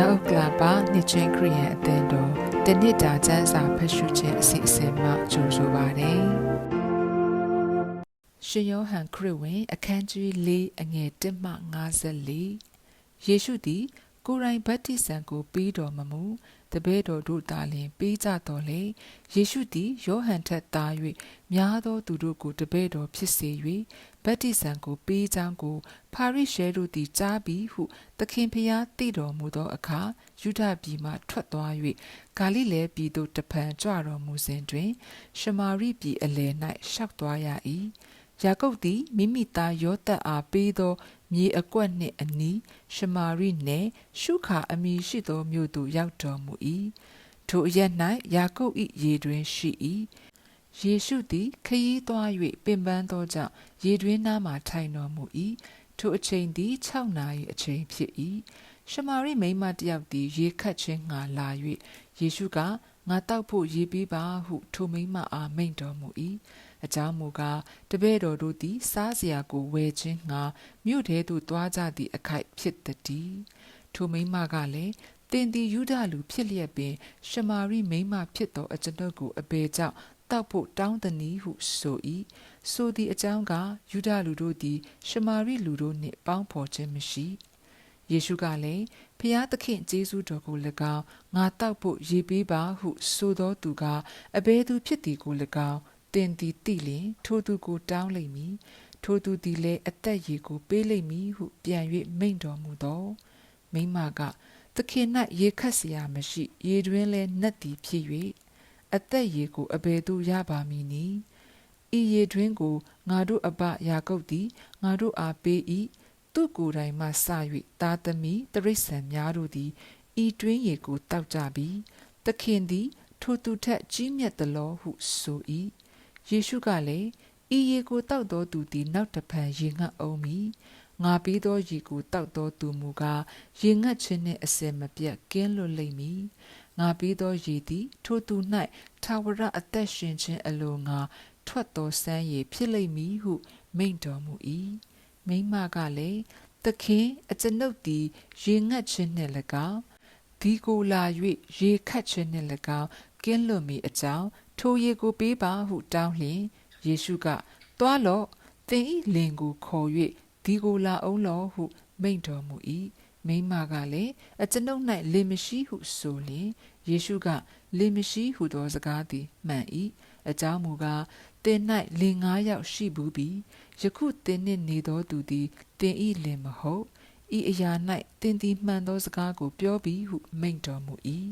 မြောက်ဥက္ကလာပါနှစ်ချင်းခရီးယန်အသင်းတော်တနစ်တာကျမ်းစာဖတ်ရှုခြင်းအစီအစဉ်မှကြိုဆိုပါရစေ။ရှင်ယောဟန်ခရစ်ဝင်အခန်းကြီး၄အငယ်၁မှ54ယေရှုသည် ကိုယ်တိုင်ဗတ္တိဇံကိုပြီးတော်မမူတပည့်တော်တို့သာလျှင်ပေးကြတော်လေယေရှုသည်ယောဟန်ထက်သာ၍များသောသူတို့ကိုတပည့်တော်ဖြစ်စေ၍ ဗတ္တိဇံကိုပေးကြောင်းကိုဖာရိရှဲတို့သည်ကြားပြီးဟု သခင်ဖျားသိတော်မူသောအခါယူဒပြည်မှထွက်သွား၍ဂါလိလဲပြည်သို့တဖန်ကြွတော်မူစဉ်တွင် ရှမာရိပြည်အလယ်၌ရှောက်သွားရ၏ယာကုပ်သည်မိမိသားယောသက်အားပေးသောမြေအကွက်နှင့်အနီးရှမာရိနယ်ရှုခါအမည်ရှိသောမြို့သို့ရောက်တော်မူ၏ထိုအရက်၌ယာကုပ်၏ရေတွင်ရှိ၏ ယေရှုသည်ခရီးသွား၍ပင်ပန်းသောကြောင့်ရေတွင်နားမှထိုင်တော်မူ၏ထိုအချိန်သည်6နာရီအချိန်ဖြစ်၏ရှမာရိမိန်းမတစ်ယောက်သည်ရေခတ်ခြင်းငှာလာ၍ယေရှုကငါတောက်ဖို့ရေပေးပါဟုထိုမိန်းမအားမိန့်တော်မူ၏အကြောင်းမူကားတပည့်တော်တို့သည်စားစရာကိုဝယ်ခြင်းငှာမြို့ထဲသို့သွားကြသည့်အခိုက်ဖြစ်သည်ထိုမိန်းမကလည်းတင်သည်ယူဒလူဖြစ်လျက်ပင်ရှမာရိမိန်းမဖြစ်သောအကျွန်ုပ်ကိုအပေကြောင့် တောက်ဖို့တောင်းတနည်းဟုဆို၏ဆိုသည့်အကြောင်းကယူဒလူတို့သည် ရှမာရိလူတို့နှင့်ပေါင်းဖော်ခြင်းမရှိယေရှုကလည်းဖျားသခင်ကျေးဇူးတော်ကို၎င်းငါတောက်ဖို့ရေပေးပါဟုဆိုသောသူကအဘဲသူဖြစ်သည်ကို၎င်းတင်သည်တိလျင်ထိုသူကိုတောင်းလိမ့်မည်ထိုသူသည်လည်းအသက်ရည်ကိုပေးလိမ့်မည်ဟုပြန်၍မိန့်တော်မူသောမိမကသခင်၌ရေခတ်เสียမရှိရေတွင်လည်းနှက်သည်ဖြစ်၍ အသက်ရည်ကိုအဘယ်သို့ရပါမည်နည်းဤရေတွင်ကိုငါတို့အဘယာကုပ်သည်ငါတို့အားပေး၏သူကိုယ်တိုင်မှစ၍တာသမီတရိษံများတို့သည်ဤတွင်ရေကိုတောက်ကြပြီသခင်သည် ထိုသူထက်ကြီးမြတ်သလောဟုဆို၏ယေရှုကလည်းဤရေကိုတောက်သောသူသည်နောက်တဖန်ရေငတ်အောင်မီငါပြီးသောရေကိုတောက်သောသူမူကားရေငတ်ခြင်းနှင့်အစင်မပြတ်ကင်းလွတ်လိမ့်မည် ငါပြီးသောရေသည် ထိုသူ၌ထာဝရအသက်ရှင်ခြင်းအလိုငါထွက်သောစမ်းရည်ဖြစ်လိမ့်မည်ဟု မိန့်တော်မူ၏မိမကလည်းသခင်အကျွန်ုပ်သည် ရေငတ်ခြင်းနှင့်၎င်းဒီကိုလာ၍ရေခတ်ခြင်းနှင့်၎င်းကင်းလွတ်မည်အကြောင်းထိုရေကိုပေးပါဟုတောင်းလျင်ယေရှုကသွားလော့သင်ဤလင်ကိုခေါ်၍ဒီကိုလာအောင်လောဟုမိန့်တော်မူ၏ မိမကလည်းအကျွန်ုပ်၌လင်မရှိဟုဆိုလျင်ယေရှုကလင်မရှိဟုသောစကားသည်မှန်၏အကြောင်းမူကားတင်၌လင်ငါးယောက်ရှိဘူးပြီယခုတင်နှင့်နေသောသူသည်တင်ဤလင်မဟုတ်ဤအရာ၌တင်သည်မှန်သောစကားကိုပြောပြီးဟုမိန့်တော်မူ၏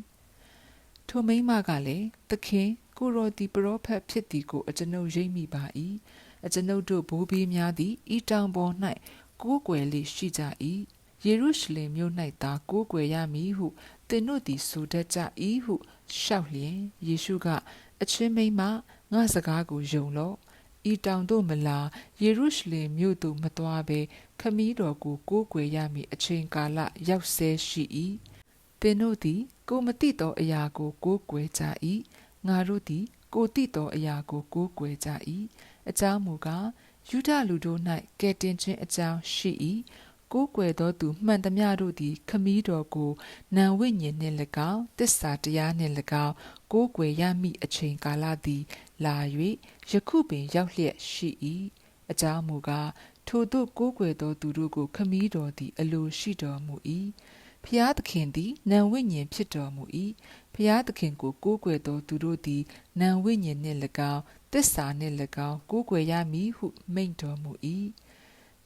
ထိုမိမကလည်းသခင်ကိုရောဒီပရောဖက်ဖြစ်သည်ကိုအကျွန်ုပ်ရိပ်မိပါ၏အကျွန်ုပ်တို့ဘိုးဘေးများသည်ဤတောင်ပေါ်၌ကိုးကွယ်လေရှိကြ၏ ယေရုရှလင်မြို့၌သာကိုးကွယ်ရမည်ဟုသင်တို့သည်ဆိုတတ်ကြ၏ဟုရှောက်လျင်ယေရှုကအချင်းမိမငါစကားကိုယုံလော့ဤတောင်တို့မလာယေရုရှလင်မြို့သို့မသွားဘဲခမည်းတော်ကိုကိုးကွယ်ရမည်အချိန်ကာလရောက်ဆဲရှိ၏သင်တို့သည်ကိုမတိသောအရာကိုကိုးကွယ်ကြ၏ငါတို့သည်ကိုတိသောအရာကိုကိုးကွယ်ကြ၏အကြောင်းမူကားယူဒလူတို့၌ကဲတင်ခြင်းအကြောင်းရှိ၏ ကိုးကွယ်သောသူမှန်သမျှတို့သည် ခမည်းတော်ကိုနံဝိညာဉ်နှင့်၎င်းတစ္ဆာတရားနှင့်၎င်းကိုးကွယ်ရမည့်အချိန်ကာလသည် လာ၍ယခုပင်ရောက်လျက်ရှိ၏အကြောင်းမူကားထိုသို့ကိုးကွယ်သောသူတို့ကိုခမည်းတော်သည် အလိုရှိတော်မူ၏ဖျားသခင်သည်နံဝိညာဉ်ဖြစ်တော်မူ၏ဖျားသခင်ကိုကိုးကွယ်သောသူတို့သည်နံဝိညာဉ်နှင့်၎င်းတစ္ဆာနှင့်၎င်းကိုးကွယ်ရမည်ဟုမိန့်တော်မူ၏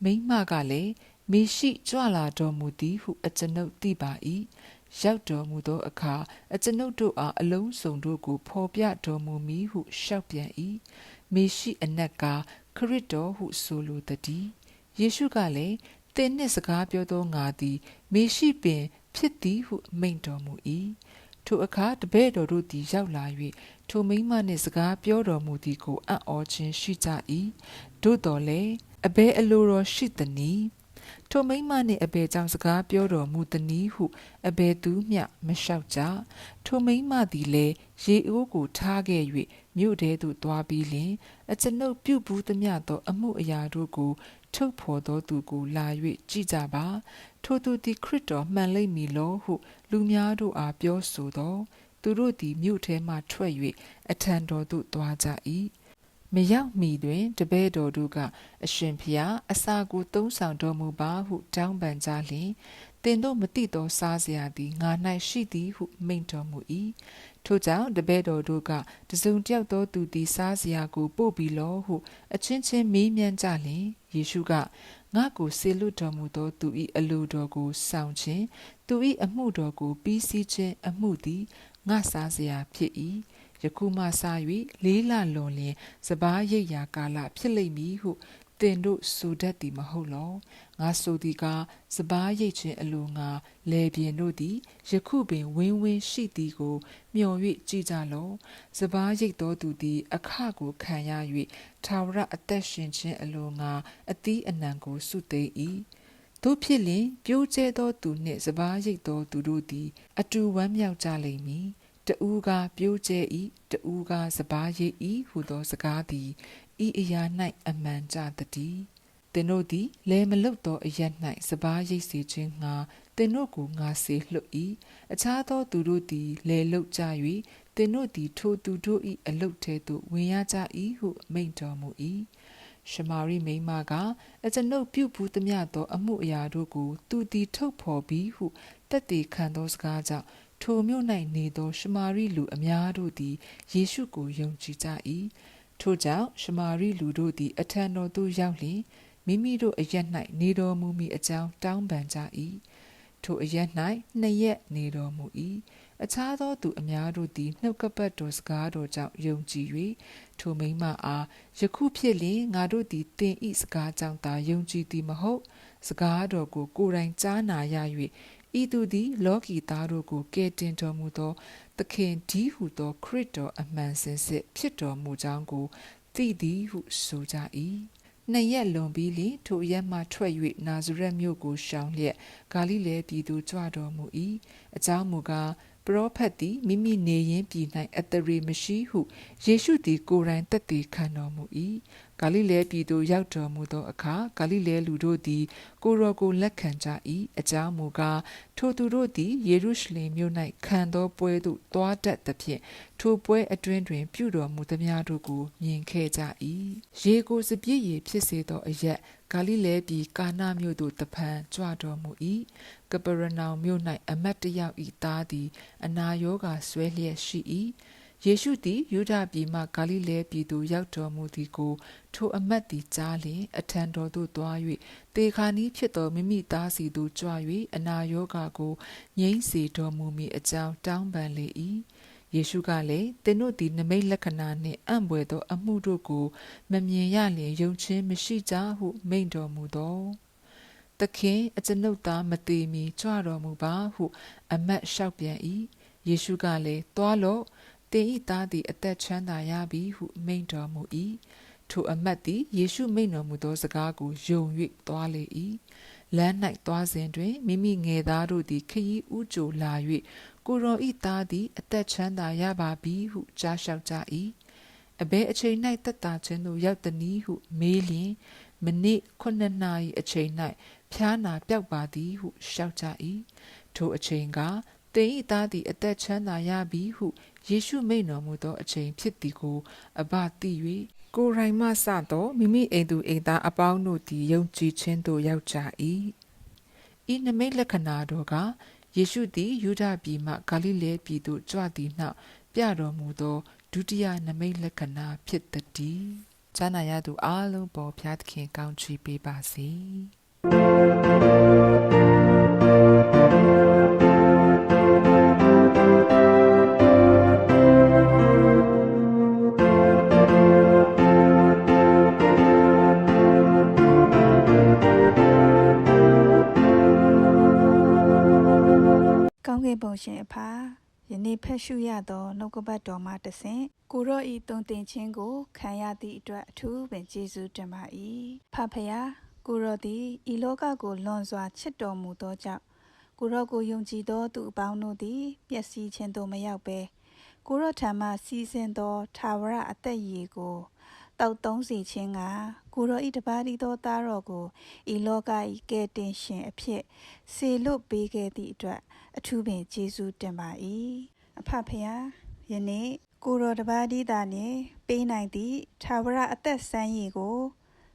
မိမကလည်း မေရှိကြွလာတော်မူသည်ဟုအကျွန်ုပ်သိပါ၏ရောက်တော်မူသောအခါအကျွန်ုပ်တို့အားအလုံးစုံတို့ကိုဖော်ပြတော်မူမည်ဟုလျှောက်ပြန်၏မေရှိအနက်ကခရစ်တော်ဟုဆိုလိုတည်းယေရှုကလည်းသင်နှင့်စကားပြောသောငါသည် မေရှိပင် ဖြစ်သည်ဟုမိန့်တော်မူ၏ထိုအခါတပည့်တော်တို့သည်ရောက်လာ၍ထိုမိမနှင့်စကားပြောတော်မူသည်ကိုအံ့ဩခြင်းရှိကြ၏သို့တော်လည်းအဘဲအလိုတော်ရှိသည်နီ ထိုမိန်းမနှင့်အဘယ်ကြောင့်စကားပြောတော်မူသနည်းဟုအဘယ်သူမျှမလျှောက်ကြထိုမိန်းမသည်လည်းရေအိုးကိုထားခဲ့၍မြို့ထဲသို့သွားပြီးလျှင်အကျွန်ုပ်ပြုဘူးသမျှသော အမှုအရာတို့ကိုထုတ်ဖော်သောသူကိုလာ၍ကြည့်ကြပါထိုသူသည်ခရစ်တော်မှန်လိမ့်မည်လောဟု လူများတို့အားပြောဆိုသော သူတို့သည်မြို့ထဲမှထွက်၍အထံတော်သို့သွားကြ၏ မရောက်မီတွင်တပည့်တော်တို့ကအရှင်ဖျားအစာကိုသုံးဆောင်တော်မူပါဟုတောင်းပန်ကြလျင်သင်တို့မတိသောစားစရာသည်ငါ၌ရှိသည်ဟုမိန့်တော်မူ၏ထို့ကြောင့်တပည့်တော်တို့ကတစုံတစ်ယောက်သောသူသည်စားစရာကိုပို့ပြီးလောဟုအချင်းချင်းမေးမြန်းကြလျင်ယေရှုကငါကိုဆေလွတ်တော်မူသောသူ၏အလိုတော်ကိုဆောင်ခြင်းသူ၏အမှုတော်ကိုပြီးစီးခြင်းအမှုသည်ငါစားစရာဖြစ်၏ ယခုမှစ၍လေးလလွန်လျင်စပားရိပ်ရာကာလဖြစ်လိမ့်မည်ဟုသင်တို့ဆိုတတ်သည်မဟုတ်လောငါဆိုသည်ကားစပားရိပ်ခြင်းအလိုငါလေပြင်းတို့သည်ယခုပင်ဝင်းဝင်းရှိသည်ကိုမျှော်၍ကြည်ကြလောစပားရိပ်သောသူသည် အခကိုခံရ၍ထာဝရအသက်ရှင်ခြင်းအလိုငါအသီးအနှံကိုစုသိမ့်၏တို့ဖြစ်လျင်ပြိုးကျဲသောသူနှင့်စပားရိပ်သောသူတို့သည် အတူဝမ်းမြောက်ကြလိမ့်မည် တူးကပြိုးကျဲ၏တူးကစပားရိပ်၏ဟုသောစကားသည်ဤအရာ၌အမှန်ကြတည်းသင်တို့သည်လဲမလုတ်သောအရက်၌စပားရိပ်စေခြင်းငါသင်တို့ကိုငါစေလွတ်၏အခြားသောသူတို့သည်လဲလုတ်ကြ၍သင်တို့သည်ထိုသူတို့၏အလုတ်ထဲသို့ဝင်ရကြ၏ဟုမိန့်တော်မူ၏ရှမာရိမိန်းမကအကျွန်ုပ်ပြုဘူးသမျှသော အမှုအရာတို့ကို သူသည်ထုတ်ဖော်ပြီးဟုတက်တည်ခံသောစကားကြောင့် ထိုမြို့၌နေသော ရှမာရိလူအများတို့သည်ယေရှုကိုယုံကြည်ကြ၏ထို့ကြောင့်ရှမာရိလူတို့သည် အထံတော်သို့ရောက်လျင်မိမိတို့အရက်၌နေတော်မူမည်အကြောင်းတောင်းပန်ကြ၏ထိုအရက်၌နှစ်ရက်နေတော်မူ၏အခြားသောသူအများတို့သည်နှုတ်ကပတ်တော်စကားတော်ကြောင့်ယုံကြည်၍ထိုမိမအားယခုဖြစ်လျင်ငါတို့သည်သင်ဤစကားကြောင့်သာယုံကြည်သည်မဟုတ် စကားတော်ကိုကိုယ်တိုင်ကြားနာရ၍ဤသူသည် လောကီသားတို့ကိုကယ်တင်တော်မူသောသခင်ဒီဟုသောခရစ်တော်အမှန်စင်စစ်ဖြစ်တော်မူကြောင်းကိုသိသည်ဟုဆိုကြ၏နှစ်ရက်လွန်ပြီးလျှင်ထိုရက်မှထွက်၍နာဇရက်မြို့ကိုရှောင်လျက်ဂါလိလဲပြည်သို့ကြွတော်မူ၏အကြောင်းမူကား ပရောဖက်သည်မိမိနေရင်းပြည်၌အတရေမရှိဟုယေရှုသည်ကိုယ်တိုင်သက်သေခံတော်မူ၏ဂါလိလဲပြည်သို့ရောက်တော်မူသောအခါဂါလိလဲလူတို့သည် ကိုရောကိုလက်ခံကြ၏အကြောင်းမူကားထိုသူတို့သည်ယေရုရှလင်မြို့၌ခံသောပွဲသို့တွားတတ်သဖြင့်ထိုပွဲအတွင်းတွင် ပြုတော်မူသမျှတို့ကိုမြင်ခဲ့ကြ၏ရေကိုစပြည့်ရည်ဖြစ်စေသောအရက် ဂါလိလဲပြည်ကာနာမြို့သို့တဖန်ကြွတော်မူ၏ကပရနောင်မြို့၌အမတ်တယောက်ဤသားသည် အနာရောဂါဆွဲလျက်ရှိ၏ယေရှုသည်ယူဒပြည်မှဂါလိလဲပြည်သို့ရောက်တော်မူသည်ကို ထိုအမတ်သည်ကြားလျင်အထံတော်သို့သွား၍တေခါနီးဖြစ်သောမိမိသားစီသို့ကြွ၍အနာရောဂါကိုငြိမ့်စေတော်မူမည်အကြောင်းတောင်းပန်လေ၏ ယေရှုကလည်းသင်တို့သည်နမိတ်လက္ခဏာနှင့်အံ့ဘွယ်သောအမှုတို့ကိုမမြင်ရလျင်ယုံခြင်းမရှိကြဟုမိန့်တော်မူသောသခင်အကျွန်ုပ်သားမသေးမီကြွတော်မူပါဟု အမတ်လျှောက်ပြန်၏ယေရှုကလည်းသွားလော့တင်ဤသားသည်အသက်ချမ်းသာရပြီဟုမိန့်တော်မူ၏ထိုအမတ်သည်ယေရှုမိန့်တော်မူသောစကားကိုယုံ၍သွားလေ၏ လမ်း၌သွားစဉ်တွင်မိမိငယ်သားတို့သည်ခရီးဥကြိုလာ၍ကိုရောဤသားသည်အသက်ချမ်းသာရပါပြီဟုကြားလျှောက်ကြ၏အဘဲအချိန်၌တက်တာခြင်းသို့ရောက်သည်ဟုမေးလျင်မိနစ်9နာရီအချိန်၌ဖျားနာပြောက်ပါသည်ဟုလျှောက်ကြ၏ထိုအချိန်ကသင်၏သားသည်အသက်ချမ်းသာရပြီဟုယေရှုမိန့်တော်မူသောအချိန်ဖြစ်သည်ကိုအဘသိ၍ ကိုယ်တိုင်မှစသောမိမိအိမ်သူအိမ်သားအပေါင်းတို့သည်ယုံကြည်ခြင်းသို့ရောက်ကြ၏ဤနမိတ်လက္ခဏာတော်ကယေရှုသည်ယူဒပြည်မှဂါလိလဲပြည်သို့ကြွသည်နောက်ပြတော်မူသောဒုတိယနမိတ်လက္ခဏာဖြစ်သည်။ဈာနာရသူအလုံးပေါ်ဖျားသခင်ကောင်းချီးပေးပါစေ။ ရှင်အဖာယနေ့ဖက်ရှုရသောနှုတ်ကပတ်တော်မှတဆင့်ကိုရော့ဤတုံတင်ခြင်းကိုခံရသည့်အတွက်အထူးပင်ကျေးဇူးတင်ပါ၏ဖဖယားကိုကိုရောသည်ဤလောကကိုလွန်စွာချစ်တော်မူသောကြောင့်ကိုရောကိုယုံကြည်သောသူအပေါင်းတို့သည်ပျက်စီးခြင်းသို့မရောက်ဘဲကိုရောထံမှစီးဆင်းသောထာဝရအသက်ရည်ကို တောက်သုံးစီခြင်းကကိုရောဤတပါးဒီသောသားတော်ကိုဤလောကဤကဲ့တင်ရှင်အဖြစ်စေလွတ်ပေးခဲ့သည့်အတွက်အထူးပင်ကျေးဇူးတင်ပါ၏အဖဖရာယနေ့ကိုရောတပါးဒီသားနှင့်ပေးနိုင်သည့်ထာဝရအသက်ဆန်းရည်ကို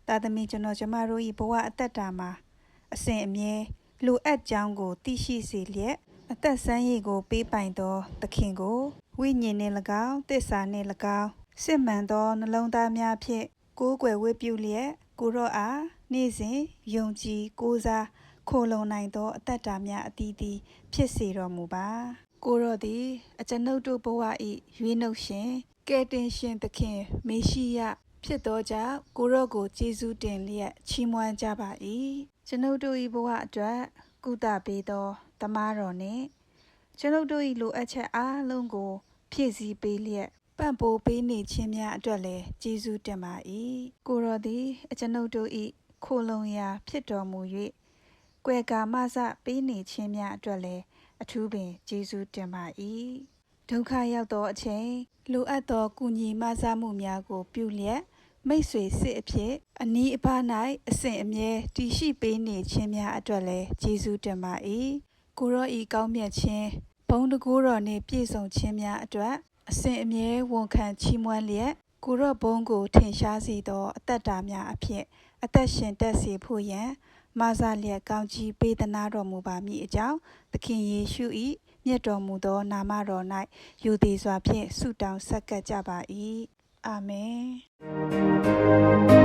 သာသမီကျွန်တော်ကျမတို့၏ဘဝအသက်တာမှာအစဉ်အမြဲလိုအပ်ကြောင်းကိုသိရှိစေလျက်အသက်ဆန်းရည်ကိုပေးပိုင်သောသခင်ကိုဝိညာဉ်နှင့်၎င်းတစ္ဆာနှင့်၎င်း စစ်မှန်သောနှလုံးသားများဖြင့်ကိုးကွယ်ဝတ်ပြုလျက်ကိုရော့အားနေ့စဉ်ယုံကြည်ကိုးစားခိုလုံနိုင်သောအသက်တာများအသီးသီးဖြစ်စေတော်မူပါကိုရော့သည်အကျွန်ုပ်တို့ဘဝ၏ရွေးနှုတ်ရှင်ကယ်တင်ရှင်သခင်မေရှိယဖြစ်သောကြောင့်ကိုရော့ကိုကျေးဇူးတင်လျက်ချီးမွမ်းကြပါ၏ကျွန်ုပ်တို့၏ဘဝအတွက်ကုသပေးသောတမတော်နှင့်ကျွန်ုပ်တို့၏လိုအပ်ချက်အားလုံးကိုဖြည့်ဆည်းပေးလျက် ပံ့ပိုးပေးနေခြင်းများအတွက်လည်းကျေးဇူးတင်ပါ၏ကိုရော့သည် အကျွန်ုပ်တို့၏ခိုလုံရာ ဖြစ်တော်မူ၍ကွယ်ကာမစပေးနေခြင်းများအတွက်လည်းအထူးပင်ကျေးဇူးတင်ပါ၏ဒုက္ခရောက်သောအချိန်လိုအပ်သောကုညီမဆမှုများကို ပြုလျက်မိတ်ဆွေစစ်အဖြစ်အနီးအပါး၌အစဉ်အမြဲတည်ရှိပေးနေခြင်းများအတွက်လည်းကျေးဇူးတင်ပါ၏ကိုရောဤကောင်းမြတ်ခြင်းဘုံတကူတော်နှင့်ပြည့်စုံခြင်းများအတွက် အစဉ်အမြဲဝန်ခံချီးမွမ်းလျက်ကိုရောဘုံကို ထင်ရှားစေသောအသက်တာများအဖြစ်အသက်ရှင်တက်စေဖို့ရန်မဆာလျက်ကောင်းကြီးပေးသနာတော်မူပါမည်အကြောင်းသခင်ယေရှု၏မြတ်တော်မူသော နာမတော်၌ယူသည်စွာဖြင့်ဆုတောင်းဆက်ကပ်ကြပါ၏အာမင်